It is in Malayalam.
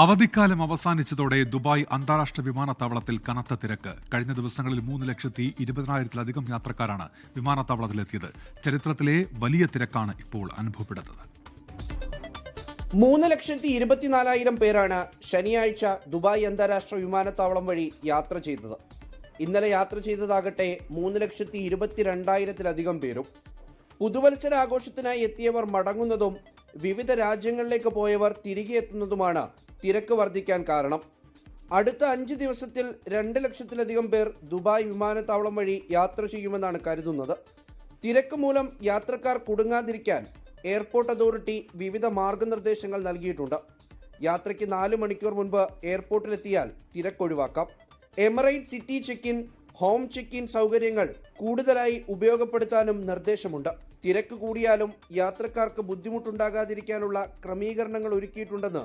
അവധിക്കാലം അവസാനിച്ചതോടെ ദുബായ് അന്താരാഷ്ട്ര വിമാനത്താവളത്തിൽ കനത്ത തിരക്ക്. കഴിഞ്ഞ ദിവസങ്ങളിൽ മൂന്ന് ലക്ഷത്തി ഇരുപതിനായിരത്തിലധികം യാത്രക്കാരാണ് വിമാനത്താവളത്തിലെത്തിയത്. ചരിത്രത്തിലെ വലിയ തിരക്കാണ് ഇപ്പോൾ അനുഭവപ്പെടുന്നത് മൂന്ന് ലക്ഷത്തി ഇരുപത്തിനാലായിരം പേരാണ് ശനിയാഴ്ച ദുബായ് അന്താരാഷ്ട്ര വിമാനത്താവളം വഴി യാത്ര ചെയ്തത്. ഇന്നലെ യാത്ര ചെയ്തതാകട്ടെ മൂന്ന് ലക്ഷത്തി ഇരുപത്തിരണ്ടായിരത്തിലധികം പേരും. പുതുവത്സര ആഘോഷത്തിനായി എത്തിയവർ മടങ്ങുന്നതും വിവിധ രാജ്യങ്ങളിലേക്ക് പോയവർ തിരികെ എത്തുന്നതുമാണ് തിരക്ക് വർദ്ധിക്കാൻ കാരണം. അടുത്ത അഞ്ച് ദിവസത്തിൽ രണ്ട് ലക്ഷത്തിലധികം പേർ ദുബായ് വിമാനത്താവളം വഴി യാത്ര ചെയ്യുമെന്നാണ് കരുതുന്നത്. തിരക്ക് മൂലം യാത്രക്കാർ കുടുങ്ങാതിരിക്കാൻ എയർപോർട്ട് അതോറിറ്റി വിവിധ മാർഗനിർദ്ദേശങ്ങൾ നൽകിയിട്ടുണ്ട്. യാത്രയ്ക്ക് നാല് മണിക്കൂർ മുൻപ് എയർപോർട്ടിലെത്തിയാൽ തിരക്കൊഴിവാക്കാം. Emirate city check in home check in സൗകര്യങ്ങൾ കൂടുതലായി ഉപയോഗപ്പെടുത്താനും നിർദ്ദേശമുണ്ട്. തിരക്ക് കൂടിയാലും യാത്രക്കാർക്ക് ബുദ്ധിമുട്ടുണ്ടാകാതിരിക്കാനുള്ള ക്രമീകരണങ്ങൾ ഒരുക്കിയിട്ടുണ്ടെന്ന്